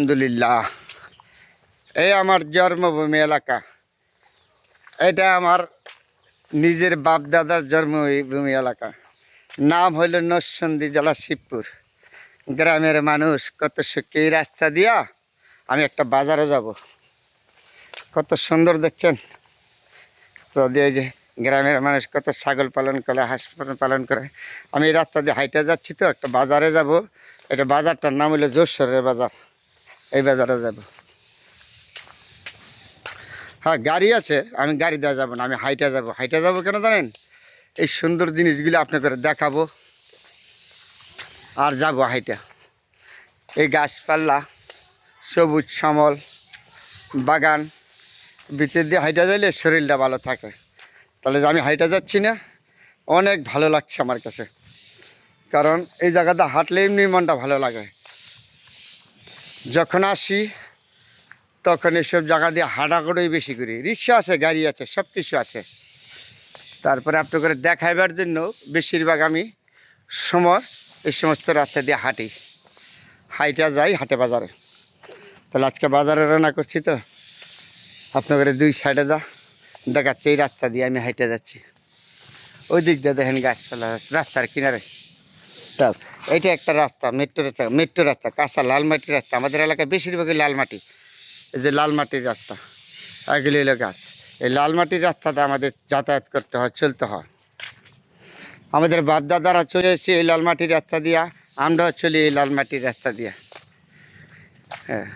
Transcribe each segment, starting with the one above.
আলহামদুলিল্লাহ। এই আমার জন্মভূমি এলাকা। এটা আমার নিজের বাপ দাদার জন্মভূমি এলাকা। নাম হইল নরসন্দী জেলা শিবপুর। গ্রামের মানুষ, কত সুখে রাস্তা দিয়া আমি একটা বাজারে যাব। কত সুন্দর দেখছেন? তো দিয়ে যে গ্রামের মানুষ কত ছাগল পালন করে, হাঁস পালন করে। আমি রাস্তা দিয়ে হাইটে যাচ্ছি তো, একটা বাজারে যাব। এটা বাজারটার নাম হলো যশোরের বাজার। এই বাজারে যাব। হ্যাঁ গাড়ি আছে, আমি গাড়ি দেওয়া যাব না, আমি হাইটে যাব। হাইটে যাব কেন জানেন? এই সুন্দর জিনিসগুলো আপনাকে দেখাবো। আর যাব হাইটা। এই গাছপাল্লা সবুজ শ্যামল, বাগান বিচের দিয়ে হাইটা যাইলে শরীরটা ভালো থাকে। তাহলে আমি হাইটা যাচ্ছি না, অনেক ভালো লাগছে আমার কাছে। কারণ এই জায়গাটা হাঁটলে এমনি মনটা ভালো লাগে। যখন আসি, তখন এসব জায়গা দিয়ে হাঁটা করেই বেশি করি। রিক্সা আছে, গাড়ি আছে, সব কিছু আছে। তারপরে আপনি করে দেখাইবার জন্য বেশিরভাগ আমি সময় এই সমস্ত রাস্তা দিয়ে হাঁটি। হাইটা যাই হাটে বাজারে। তাহলে আজকে বাজারে রান্না করছি তো। আপনাদের দুই সাইডে দা দেখাচ্ছে এই রাস্তা দিয়ে আমি হাইটে যাচ্ছি। ওই দিক দিয়ে দেখেন গাছপালা, রাস্তার কিনারে। তার এইটা একটা রাস্তা, মেট্রো রাস্তা মেট্রো রাস্তা, কাঁচা লাল মাটির রাস্তা। আমাদের এলাকায় বেশিরভাগই লাল মাটি, এই যে লাল মাটির রাস্তা এগুলি গাছ। এই লাল মাটির রাস্তাতে আমাদের যাতায়াত করতে হয়, চলতে হয়। আমাদের বাপদাদারা চলে এসে এই লাল মাটির রাস্তা দিয়া, আমরাও চলি এই লাল মাটির রাস্তা দিয়া। হ্যাঁ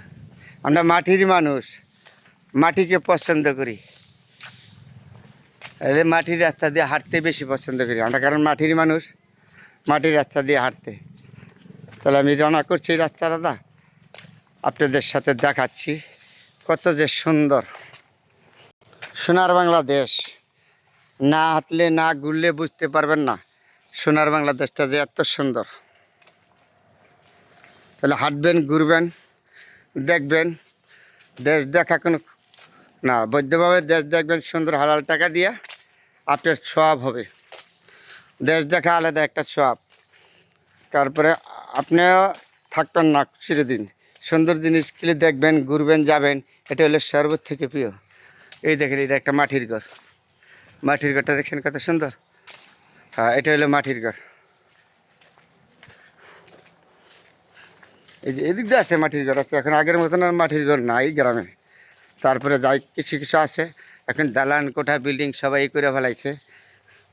আমরা মাটির মানুষ, মাটিকে পছন্দ করি। মাটির রাস্তা দিয়ে হাঁটতে বেশি পছন্দ করি আমরা, কারণ মাটির মানুষ মাটির রাস্তা দিয়ে হাঁটতে। তাহলে আমি রওনা করছি এই রাস্তাটা আপনাদের সাথে দেখাচ্ছি কত যে সুন্দর। সোনার বাংলাদেশ। না হাঁটলে, না ঘুরলে বুঝতে পারবেন না সোনার বাংলাদেশটা যে এত সুন্দর। তাহলে হাঁটবেন, ঘুরবেন, দেখবেন। দেশ দেখা কোনো না, বৈধভাবে দেশ দেখবেন সুন্দর হালাল টাকা দিয়ে, আপনার সব হবে। দেশ দেখা আলাদা একটা সোয়াব তারপরে আপনিও থাকবেন না চিরদিন। সুন্দর জিনিস কিলে দেখবেন, ঘুরবেন, যাবেন, এটা হলো সর্বত থেকে প্রিয়। এই দেখেন, এটা একটা মাটির ঘর। মাটির ঘরটা দেখছেন কত সুন্দর? হ্যাঁ এটা হলো মাটির ঘর। এই যে এদিক দিয়ে আছে মাটির ঘর, আছে এখন আগের মতন আর মাটির ঘর নাই গ্রামে। তারপরে যাই, কিছু কিছু আছে। এখন দালান কোঠা বিল্ডিং সবাই করে ফেলাইছে।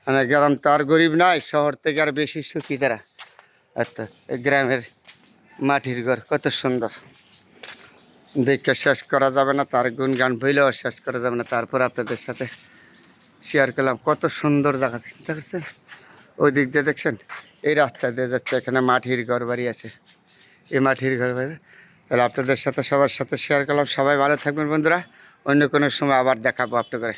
মানে গ্রাম তো আর গরিব নাই, শহর থেকে আর বেশি সুখী তারা। আচ্ছা এই গ্রামের মাটির ঘর, কত সুন্দর। দেখে শেষ করা যাবে না, তার গুণগান বইলেও শেষ করা যাবে না। তারপর আপনাদের সাথে শেয়ার করলাম, কত সুন্দর জায়গা। চিন্তা করছেন ওই দিক দিয়ে দেখছেন? এই রাস্তা দিয়ে যাচ্ছে, এখানে মাটির ঘর বাড়ি আছে। এই মাটির ঘর বাড়ি। তাহলে আপনাদের সাথে, সবার সাথে শেয়ার করলাম। সবাই ভালো থাকবেন বন্ধুরা। অন্য কোনো সময় আবার দেখাবো আপনাদের।